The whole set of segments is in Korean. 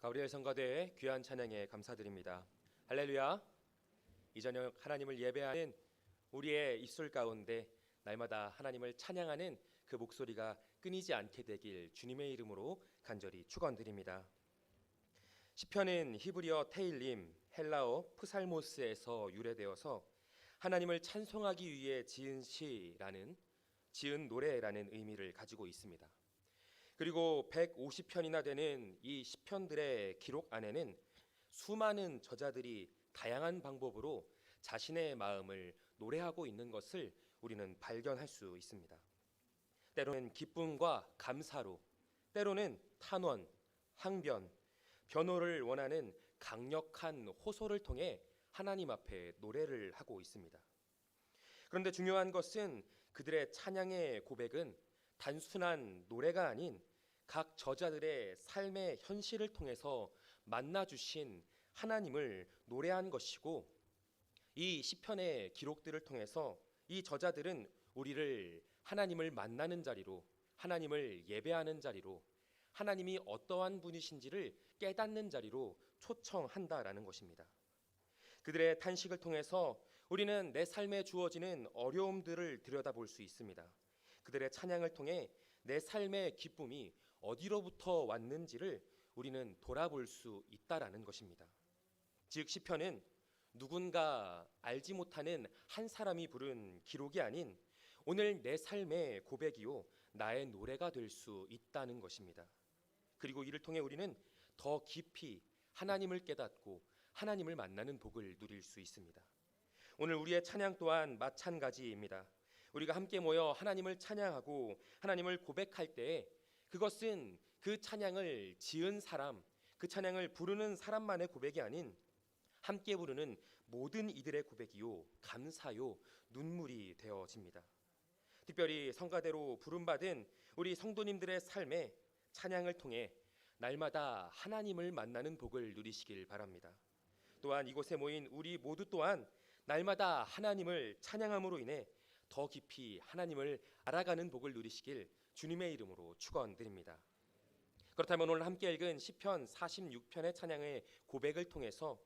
가브리엘 성가대의 귀한 찬양에 감사드립니다. 할렐루야. 이 저녁 하나님을 예배하는 우리의 입술 가운데 날마다 하나님을 찬양하는 그 목소리가 끊이지 않게 되길 주님의 이름으로 간절히 축원드립니다. 시편은 히브리어 테일림, 헬라어 프살모스에서 유래되어서 하나님을 찬송하기 위해 지은 시라는 지은 노래라는 의미를 가지고 있습니다. 그리고 150편이나 되는 이 시편들의 기록 안에는 수많은 저자들이 다양한 방법으로 자신의 마음을 노래하고 있는 것을 우리는 발견할 수 있습니다. 때로는 기쁨과 감사로, 때로는 탄원, 항변, 변호를 원하는 강력한 호소를 통해 하나님 앞에 노래를 하고 있습니다. 그런데 중요한 것은 그들의 찬양의 고백은 단순한 노래가 아닌 각 저자들의 삶의 현실을 통해서 만나 주신 하나님을 노래한 것이고 이 시편의 기록들을 통해서 이 저자들은 우리를 하나님을 만나는 자리로 하나님을 예배하는 자리로 하나님이 어떠한 분이신지를 깨닫는 자리로 초청한다라는 것입니다. 그들의 탄식을 통해서 우리는 내 삶에 주어지는 어려움들을 들여다볼 수 있습니다. 그들의 찬양을 통해 내 삶의 기쁨이 어디로부터 왔는지를 우리는 돌아볼 수 있다라는 것입니다. 즉 시편은 누군가 알지 못하는 한 사람이 부른 기록이 아닌 오늘 내 삶의 고백이요 나의 노래가 될 수 있다는 것입니다. 그리고 이를 통해 우리는 더 깊이 하나님을 깨닫고 하나님을 만나는 복을 누릴 수 있습니다. 오늘 우리의 찬양 또한 마찬가지입니다. 우리가 함께 모여 하나님을 찬양하고 하나님을 고백할 때에 그것은 그 찬양을 지은 사람, 그 찬양을 부르는 사람만의 고백이 아닌 함께 부르는 모든 이들의 고백이요 감사요 눈물이 되어집니다. 특별히 성가대로 부름받은 우리 성도님들의 삶에 찬양을 통해 날마다 하나님을 만나는 복을 누리시길 바랍니다. 또한 이곳에 모인 우리 모두 또한 날마다 하나님을 찬양함으로 인해 더 깊이 하나님을 알아가는 복을 누리시길 주님의 이름으로 축원드립니다. 그렇다면 오늘 함께 읽은 시편 46편의 찬양의 고백을 통해서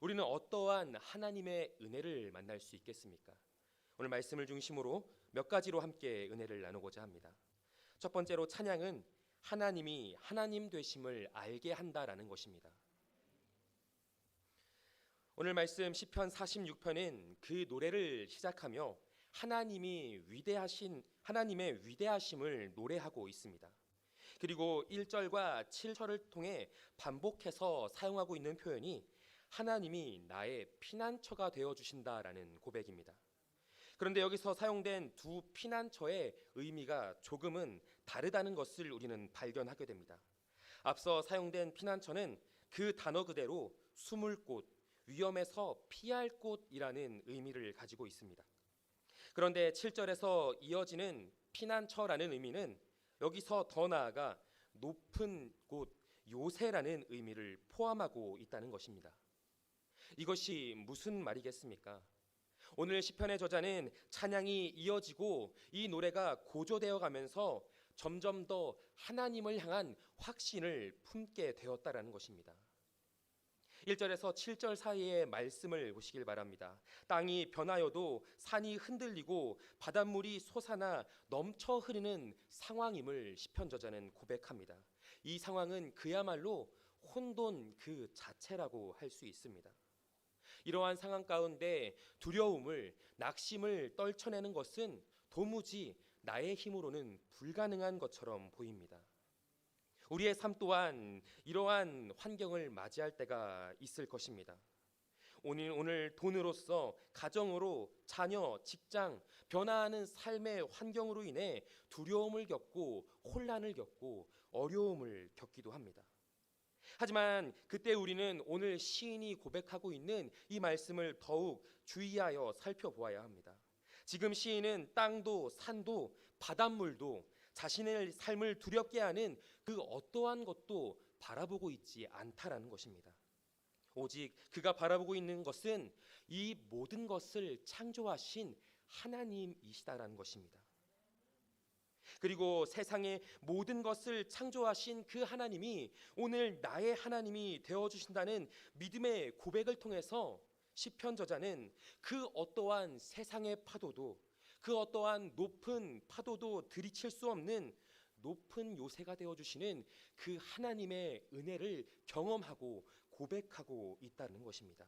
우리는 어떠한 하나님의 은혜를 만날 수 있겠습니까? 오늘 말씀을 중심으로 몇 가지로 함께 은혜를 나누고자 합니다. 첫 번째로 찬양은 하나님이 하나님 되심을 알게 한다라는 것입니다. 오늘 말씀 시편 46편은 그 노래를 시작하며 하나님이 위대하신 하나님의 위대하심을 노래하고 있습니다. 그리고 1절과 7절을 통해 반복해서 사용하고 있는 표현이 하나님이 나의 피난처가 되어 주신다라는 고백입니다. 그런데 여기서 사용된 두 피난처의 의미가 조금은 다르다는 것을 우리는 발견하게 됩니다. 앞서 사용된 피난처는 그 단어 그대로 숨을 곳, 위험에서 피할 곳이라는 의미를 가지고 있습니다. 그런데 7절에서 이어지는 피난처라는 의미는 여기서 더 나아가 높은 곳, 요새라는 의미를 포함하고 있다는 것입니다. 이것이 무슨 말이겠습니까? 오늘 시편의 저자는 찬양이 이어지고 이 노래가 고조되어 가면서 점점 더 하나님을 향한 확신을 품게 되었다라는 것입니다. 1절에서 7절 사이의 말씀을 보시길 바랍니다. 땅이 변하여도 산이 흔들리고 바닷물이 솟아나 넘쳐 흐르는 상황임을 시편 저자는 고백합니다. 이 상황은 그야말로 혼돈 그 자체라고 할 수 있습니다. 이러한 상황 가운데 두려움을 낙심을 떨쳐내는 것은 도무지 나의 힘으로는 불가능한 것처럼 보입니다. 우리의 삶 또한 이러한 환경을 맞이할 때가 있을 것입니다. 오늘 오늘 돈으로서 가정으로 자녀, 직장 변화하는 삶의 환경으로 인해 두려움을 겪고 혼란을 겪고 어려움을 겪기도 합니다. 하지만 그때 우리는 오늘 시인이 고백하고 있는 이 말씀을 더욱 주의하여 살펴보아야 합니다. 지금 시인은 땅도 산도 바닷물도 자신의 삶을 두렵게 하는 그 어떠한 것도 바라보고 있지 않다라는 것입니다. 오직 그가 바라보고 있는 것은 이 모든 것을 창조하신 하나님이시다라는 것입니다. 그리고 세상의 모든 것을 창조하신 그 하나님이 오늘 나의 하나님이 되어 주신다는 믿음의 고백을 통해서 시편 저자는 그 어떠한 세상의 파도도 그 어떠한 높은 파도도 들이칠 수 없는 높은 요새가 되어 주시는 그 하나님의 은혜를 경험하고 고백하고 있다는 것입니다.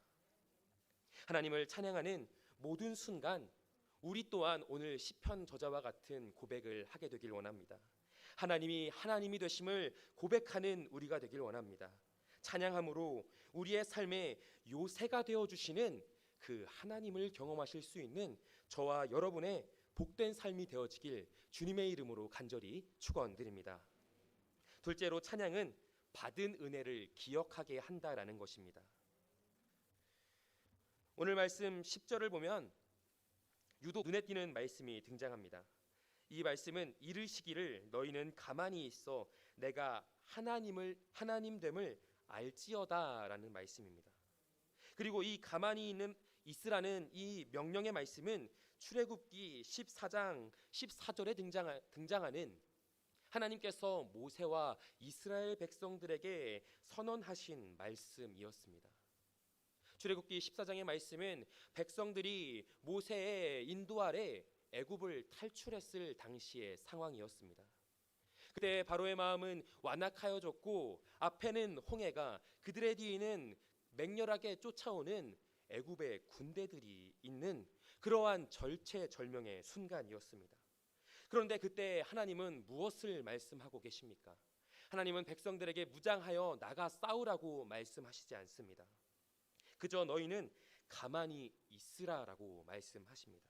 하나님을 찬양하는 모든 순간 우리 또한 오늘 시편 저자와 같은 고백을 하게 되길 원합니다. 하나님이 하나님이 되심을 고백하는 우리가 되길 원합니다. 찬양함으로 우리의 삶에 요새가 되어 주시는 그 하나님을 경험하실 수 있는 저와 여러분의 복된 삶이 되어지길 주님의 이름으로 간절히 축원드립니다. 둘째로 찬양은 받은 은혜를 기억하게 한다라는 것입니다. 오늘 말씀 10절을 보면 유독 눈에 띄는 말씀이 등장합니다. 이 말씀은 이르시기를 너희는 가만히 있어 내가 하나님을 하나님 됨을 알지어다라는 말씀입니다. 그리고 이 가만히 있는 있으라는 이 명령의 말씀은 출애굽기 14장 14절에 등장, 등장하는 하나님께서 모세와 이스라엘 백성들에게 선언하신 말씀이었습니다. 출애굽기 14장의 말씀은 백성들이 모세의 인도 아래 애굽을 탈출했을 당시의 상황이었습니다. 그때 바로의 마음은 완악하여졌고 앞에는 홍해가 그들의 뒤에는 맹렬하게 쫓아오는 애굽의 군대들이 있는 그러한 절체절명의 순간이었습니다. 그런데 그때 하나님은 무엇을 말씀하고 계십니까? 하나님은 백성들에게 무장하여 나가 싸우라고 말씀하시지 않습니다. 그저 너희는 가만히 있으라라고 말씀하십니다.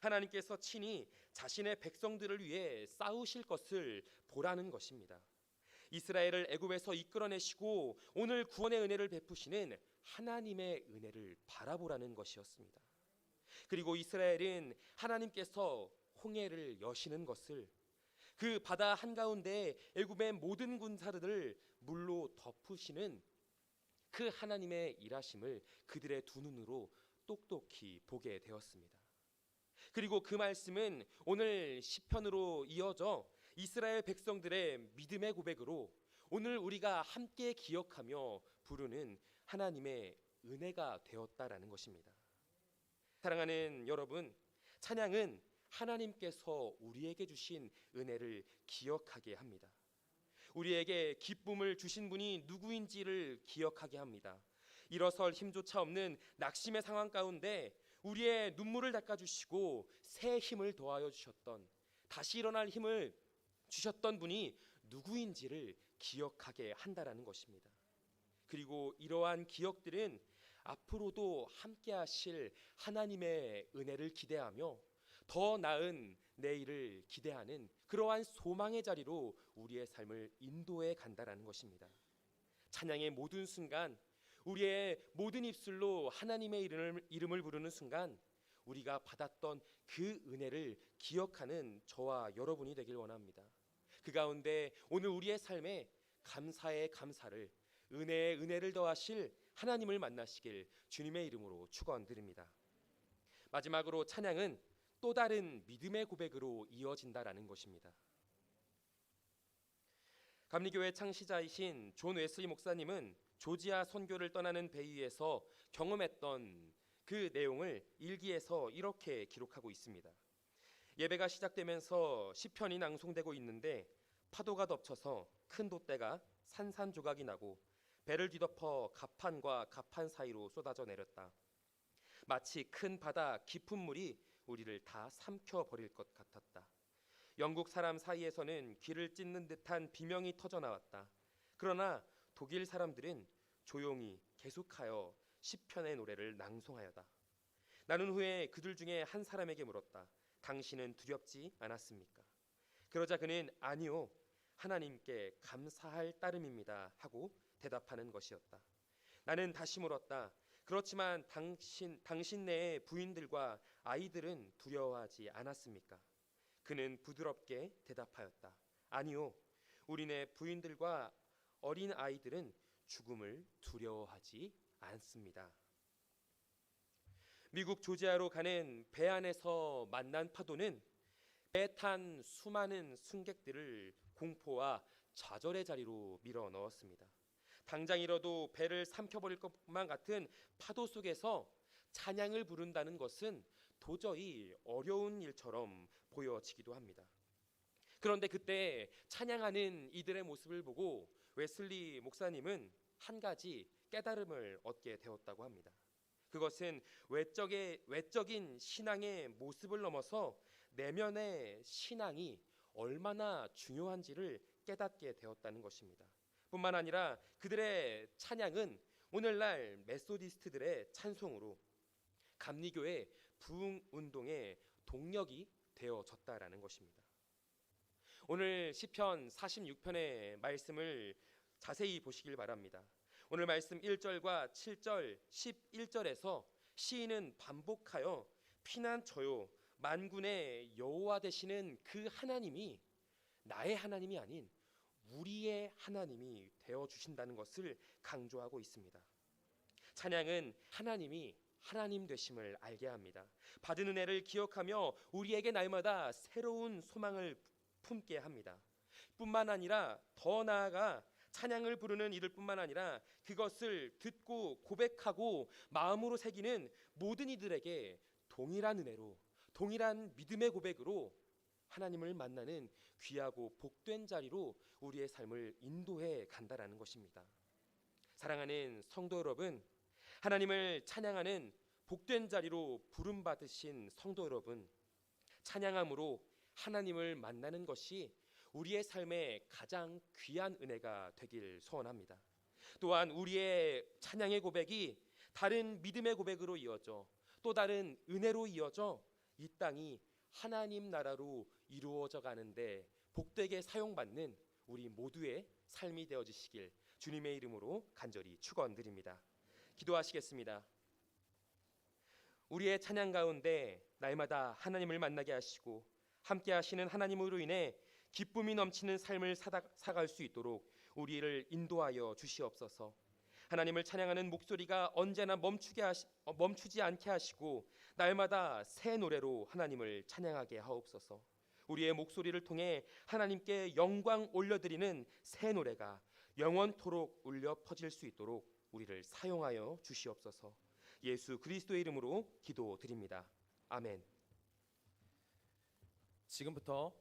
하나님께서 친히 자신의 백성들을 위해 싸우실 것을 보라는 것입니다. 이스라엘을 애굽에서 이끌어내시고 오늘 구원의 은혜를 베푸시는 하나님의 은혜를 바라보라는 것이었습니다. 그리고 이스라엘은 하나님께서 홍해를 여시는 것을 그 바다 한가운데 애굽의 모든 군사들을 물로 덮으시는 그 하나님의 일하심을 그들의 두 눈으로 똑똑히 보게 되었습니다. 그리고 그 말씀은 오늘 시편으로 이어져 이스라엘 백성들의 믿음의 고백으로 오늘 우리가 함께 기억하며 부르는 하나님의 은혜가 되었다라는 것입니다. 사랑하는 여러분, 찬양은 하나님께서 우리에게 주신 은혜를 기억하게 합니다. 우리에게 기쁨을 주신 분이 누구인지를 기억하게 합니다. 일어설 힘조차 없는 낙심의 상황 가운데 우리의 눈물을 닦아주시고 새 힘을 더하여 주셨던 다시 일어날 힘을 주셨던 분이 누구인지를 기억하게 한다라는 것입니다. 그리고 이러한 기억들은 앞으로도 함께 하실 하나님의 은혜를 기대하며 더 나은 내일을 기대하는 그러한 소망의 자리로 우리의 삶을 인도해 간다라는 것입니다. 찬양의 모든 순간 우리의 모든 입술로 하나님의 이름을, 부르는 순간 우리가 받았던 그 은혜를 기억하는 저와 여러분이 되길 원합니다. 그 가운데 오늘 우리의 삶에 감사의 감사를 은혜의 은혜를 더하실 하나님을 만나시길 주님의 이름으로 축원드립니다. 마지막으로 찬양은 또 다른 믿음의 고백으로 이어진다라는 것입니다. 감리교회 창시자이신 존 웨슬리 목사님은 조지아 선교를 떠나는 배 위에서 경험했던 그 내용을 일기에서 이렇게 기록하고 있습니다. 예배가 시작되면서 시편이 낭송되고 있는데 파도가 덮쳐서 큰 돛대가 산산조각이 나고 배를 뒤덮어 갑판과 갑판 사이로 쏟아져 내렸다. 마치 큰 바다 깊은 물이 우리를 다 삼켜 버릴 것 같았다. 영국 사람 사이에서는 귀를 찢는 듯한 비명이 터져 나왔다. 그러나 독일 사람들은 조용히 계속하여 시편의 노래를 낭송하여다. 나는 후에 그들 중에 한 사람에게 물었다. 당신은 두렵지 않았습니까? 그러자 그는 아니요. 하나님께 감사할 따름입니다. 하고 대답하는 것이었다. 나는 다시 물었다. 그렇지만 당신 당신 내의 부인들과 아이들은 두려워하지 않았습니까? 그는 부드럽게 대답하였다. 아니요. 우리네 부인들과 어린 아이들은 죽음을 두려워하지 않습니다. 미국 조지아로 가는 배 안에서 만난 파도는 배 탄 수많은 승객들을 공포와 좌절의 자리로 밀어 넣었습니다. 당장이라도 배를 삼켜버릴 것만 같은 파도 속에서 찬양을 부른다는 것은 도저히 어려운 일처럼 보여지기도 합니다. 그런데 그때 찬양하는 이들의 모습을 보고 웨슬리 목사님은 한 가지 깨달음을 얻게 되었다고 합니다. 그것은 외적의 외적인 신앙의 모습을 넘어서 내면의 신앙이 얼마나 중요한지를 깨닫게 되었다는 것입니다. 뿐만 아니라 그들의 찬양은 오늘날 메소디스트들의 찬송으로 감리교의 부흥 운동의 동력이 되어졌다라는 것입니다. 오늘 시편 46편의 말씀을 자세히 보시길 바랍니다. 오늘 말씀 1절과 7절, 11절에서 시인은 반복하여 피난처요 만군의 여호와 되시는 그 하나님이 나의 하나님이 아닌 우리의 하나님이 되어 주신다는 것을 강조하고 있습니다. 찬양은 하나님이 하나님 되심을 알게 합니다. 받은 은혜를 기억하며 우리에게 날마다 새로운 소망을 품게 합니다. 뿐만 아니라 더 나아가 찬양을 부르는 이들뿐만 아니라 그것을 듣고 고백하고 마음으로 새기는 모든 이들에게 동일한 은혜로 동일한 믿음의 고백으로 하나님을 만나는 귀하고 복된 자리로 우리의 삶을 인도해 간다라는 것입니다. 사랑하는 성도 여러분, 하나님을 찬양하는 복된 자리로 부름 받으신 성도 여러분, 찬양함으로 하나님을 만나는 것이 우리의 삶의 가장 귀한 은혜가 되길 소원합니다. 또한 우리의 찬양의 고백이 다른 믿음의 고백으로 이어져 또 다른 은혜로 이어져 이 땅이 하나님 나라로 이루어져 가는데 복되게 사용받는 우리 모두의 삶이 되어지시길 주님의 이름으로 간절히 축원드립니다. 기도하시겠습니다. 우리의 찬양 가운데 날마다 하나님을 만나게 하시고 함께 하시는 하나님으로 인해 기쁨이 넘치는 삶을 사다, 살아갈 수 있도록 우리를 인도하여 주시옵소서. 하나님을 찬양하는 목소리가 언제나 멈추게 하시, 어, 멈추지 않게 하시고 날마다 새 노래로 하나님을 찬양하게 하옵소서. 우리의 목소리를 통해 하나님께 영광 올려드리는 새 노래가 영원토록 울려 퍼질 수 있도록 우리를 사용하여 주시옵소서. 예수 그리스도의 이름으로 기도드립니다. 아멘. 지금부터